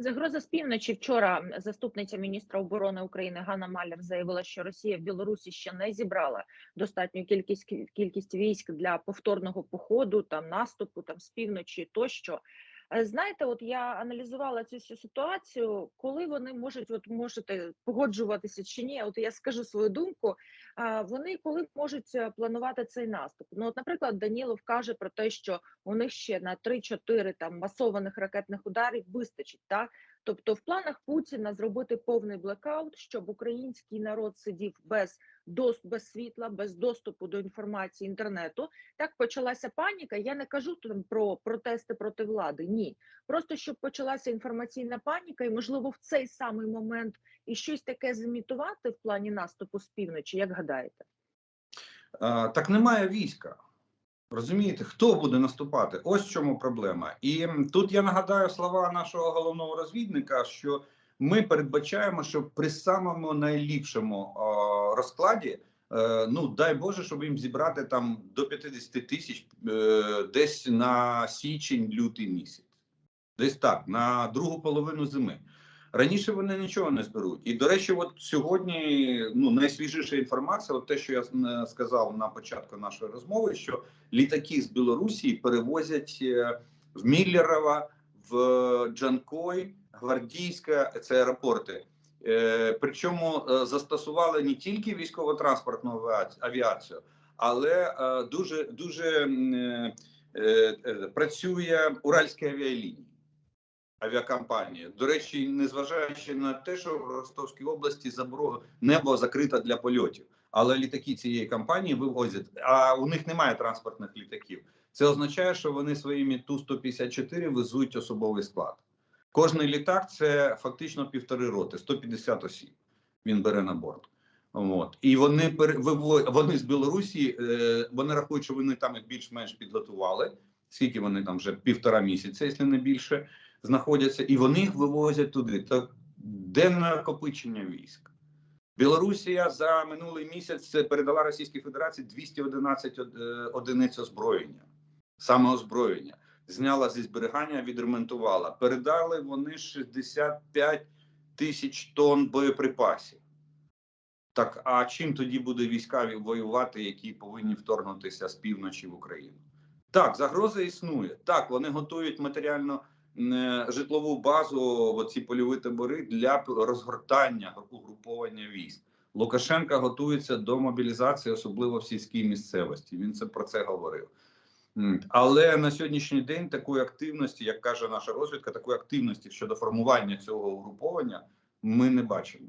Загроза з півночі вчора заступниця міністра оборони України Ганна Маляр заявила, що Росія в Білорусі ще не зібрала достатню кількість кількість військ для повторного походу, там наступу, там з півночі тощо. Е, Знаєте, от я аналізувала цю всю ситуацію, коли вони можуть, от можете погоджуватися чи ні. От я скажу свою думку. Вони коли можуть е, планувати цей наступ? Ну, от, наприклад, Данілов каже про те, що у них ще на 3-4 там масованих ракетних ударів вистачить. Так? Тобто, в планах Путіна зробити повний блекаут, щоб український народ сидів без дос- без світла, без доступу до інформації інтернету. Так почалася паніка. Я не кажу там про протести проти влади. Ні, просто щоб почалася інформаційна паніка, і можливо в цей самий момент і щось таке зімітувати в плані наступу з півночі. Як гадаєте? Так немає війська. Розумієте, хто буде наступати? Ось в чому проблема. І тут я нагадаю слова нашого головного розвідника, що ми передбачаємо, що при самому найліпшому о, розкладі, е, ну дай Боже, щоб їм зібрати там до 50 тисяч е, десь на січень-лютий місяць, десь так, на другу половину зими. Раніше вони нічого не зберуть. І до речі, от сьогодні ну найсвіжіша інформація, от те, що я е, сказав на початку нашої розмови, що літаки з Білорусі перевозять е, в Міллерово, в Джанкой, Гвардійська, це аеропорти. Е, Причому застосували не тільки військово-транспортну авіацію, але дуже дуже працює Уральські авіалінії авіакомпанії. До речі, незважаючи на те, що в Ростовській області заборо небо закрите для польотів, але літаки цієї компанії вивозять. А у них немає транспортних літаків. Це означає, що вони своїми ту 154 везуть особовий склад. Кожний літак це фактично півтори роти, 150 осіб. Він бере на борт. От і вони пере- вони з Білорусі. Е, вони рахують, що вони там більш-менш підготували. Скільки вони там вже півтора місяця, якщо не більше, знаходяться, і вони їх вивозять туди. Так де накопичення військ? Білорусія за минулий місяць передала Російській Федерації 211 е, одиниць озброєння, саме озброєння. Зняла зі зберігання, відремонтувала. Передали вони 65 тисяч тонн боєприпасів. Так, а чим тоді буде війська воювати, які повинні вторгнутися з півночі в Україну? Так, загроза існує. Так, вони готують матеріально житлову базу, оці польові табори для розгортання угруповання військ. Лукашенка готується до мобілізації, особливо в сільській місцевості. Він це про це говорив. Але на сьогоднішній день такої активності, як каже наша розвідка, такої активності щодо формування цього угруповання ми не бачимо.